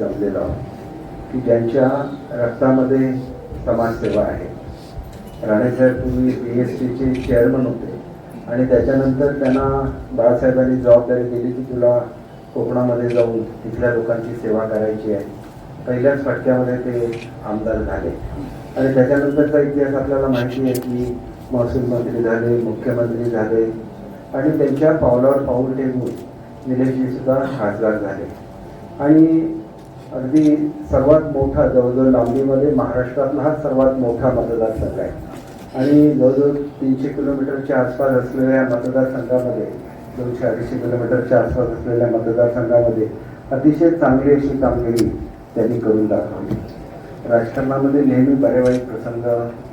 जमलेलो आहोत की ज्यांच्या रक्तामध्ये समाजसेवा आहे. राणेसाहेब पूर्वी बी एस टीचे चेअरमन होते. आणि त्याच्यानंतर त्यांना बाळासाहेबांनी जबाबदारी दिली की तुला कोकणामध्ये जाऊन तिथल्या लोकांची सेवा करायची आहे. पहिल्याच फटक्यामध्ये ते आमदार झाले. आणि त्याच्यानंतरचा इतिहास आपल्याला माहिती आहे की महसूल मंत्री झाले मुख्यमंत्री झाले. आणि त्यांच्या पावलावर पाऊल ठेवून निलेशजी सुद्धा खासदार झाले. आणि अगदी सर्वात मोठा जवळजवळ लांबीमध्ये महाराष्ट्रातला हा सर्वात मोठा मतदारसंघ आहे. आणि जवळजवळ तीनशे किलोमीटरच्या आसपास असलेल्या मतदारसंघामध्ये दोनशे अडीचशे किलोमीटरच्या आसपास असलेल्या मतदारसंघामध्ये अतिशय चांगली अशी कामगिरी त्यांनी करून दाखवली. राजकारणामध्ये नेहमी बरेवाईट प्रसंग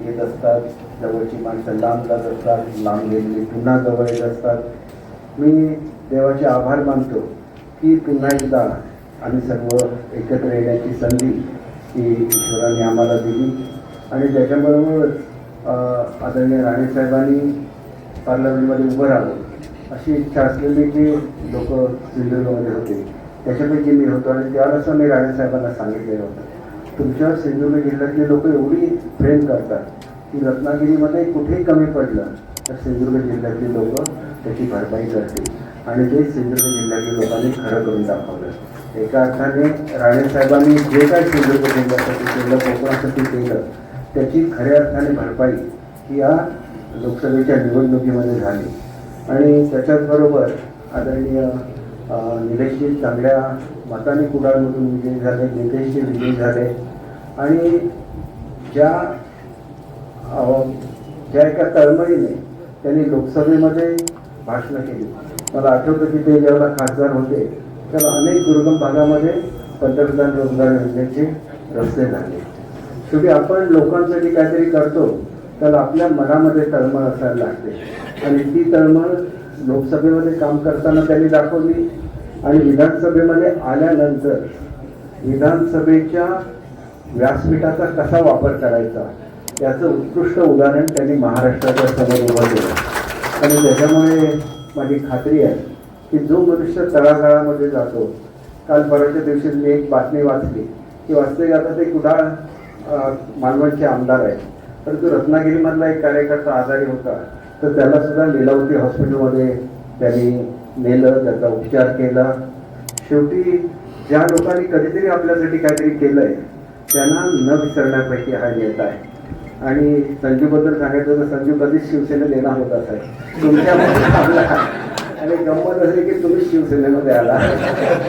येत असतात. जवळची माणसं लांब जात असतात लांब गेलेली पुन्हा जवळ येत असतात. मी देवाचे आभार मानतो की पुन्हा एकदा आम्ही सर्व एकत्र येण्याची संधी ही ईश्वराने आम्हाला दिली. आणि त्याच्याबरोबरच आदरणीय राणेसाहेबांनी पार्लमेंटमध्ये उभं राहावं अशी इच्छा असलेली जी लोक सिंधुदुर्गमध्ये होते त्याच्यापैकी मी होतो आणि त्यावेळेस मी राणेसाहेबांना सांगितलेलं होतं. तुमच्या सिंधुदुर्ग जिल्ह्यातली लोक एवढी प्रेम करतात की रत्नागिरीमध्ये कुठेही कमी पडलं तर सिंधुदुर्ग जिल्ह्यातली लोक त्याची भरपाई करते. आणि ते सिंधुदुर्ग जिल्ह्यातील लोकांनी खरं करून दाखवलं. एका अर्थाने राणेसाहेबांनी जे काय सिंधुदुर्ग जिल्ह्यासाठी केलं कोकणासाठी केलं त्याची खऱ्या अर्थाने भरपाई ही या लोकसभेच्या निवडणुकीमध्ये झाली. आणि त्याच्याचबरोबर आदरणीय निलेशजी चांगल्या मताने कुडाळमधून विजयी झाले नितेशजी विजयी झाले. आणि ज्या ज्या एका तळमळीने त्यांनी लोकसभेमध्ये भाषणं केली. मला आठवतं की ते ज्यावेळेला खासदार होते तर अनेक दुर्गम भागामध्ये पंतप्रधान रोजगार योजनेचे रस्ते झाले शेवटी आपण लोकांसाठी काहीतरी करतो तर आपल्या मनामध्ये तळमळ असायला लागते. आणि ती तळमळ लोकसभेमध्ये काम करताना त्यांनी दाखवली आणि विधानसभेमध्ये आल्यानंतर विधानसभेच्या व्यासपीठाचा कसा वापर करायचा याचं उत्कृष्ट उदाहरण त्यांनी महाराष्ट्राच्या समोर उभं केलं. आणि त्याच्यामुळे माझी खात्री आहे की जो मनुष्य तळागाळामध्ये जातो काल परवाच्या दिवशी मी एक बातमी वाचली. की वाचते आता ते कुडाळ मालवणचे आमदार आहेत. परंतु रत्नागिरीमधला एक कार्यकर्ता आजारी होता. तर त्याला सुद्धा लिलावती हॉस्पिटलमध्ये त्यांनी नेलं त्याचा उपचार केला. शेवटी ज्या लोकांनी कधीतरी आपल्यासाठी काहीतरी केलं आहे त्यांना न विसरण्यापैकी हा नेता आहे. आणि संजूबद्दल सांगायचं तर संजू कधीच शिवसेना देणार होता साहेब. तुमच्या आणि गंमत असे की तुम्ही शिवसेनेमध्ये आला.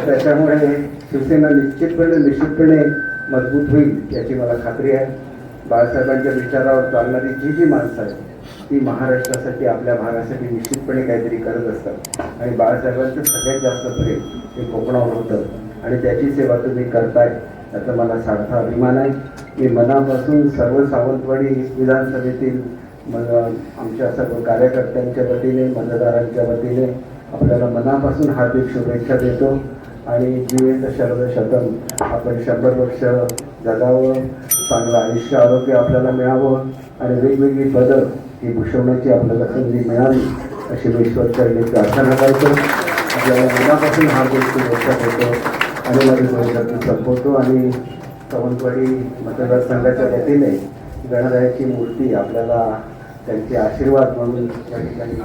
त्याच्यामुळे शिवसेना निश्चितपणे निश्चितपणे मजबूत होईल याची मला खात्री आहे. बाळासाहेबांच्या विचारावर चालणारी जी जी माणसं आहेत ती महाराष्ट्रासाठी आपल्या भागासाठी निश्चितपणे काहीतरी करत असतात. आणि बाळासाहेबांचं सगळ्यात जास्त प्रेम हे कोकणावर होतं. आणि त्याची सेवा तुम्ही करताय. त्याचा मला सार्थ अभिमान आहे. मी मनापासून सर्व सावंतवाडी विधानसभेतील मग आमच्या सर्व कार्यकर्त्यांच्या वतीने मतदारांच्या वतीने आपल्याला मनापासून हार्दिक शुभेच्छा देतो. आणि जीवेत शरद शतम आपण शंभर वर्ष जगावं चांगलं आयुष्य आरोग्य आपल्याला मिळावं आणि वेगवेगळी पदं ही भूषवण्याची आपल्याला संधी मिळावी अशी मी ईश्वरचरणी प्रार्थना करतो. आपल्याला मनापासून हार्दिक शुभेच्छा देतो. आणि माझी संपवतो आणि सावंतवाडी मतदारसंघाच्या वतीने गणरायाची मूर्ती आपल्याला त्यांचे आशीर्वाद म्हणून या ठिकाणी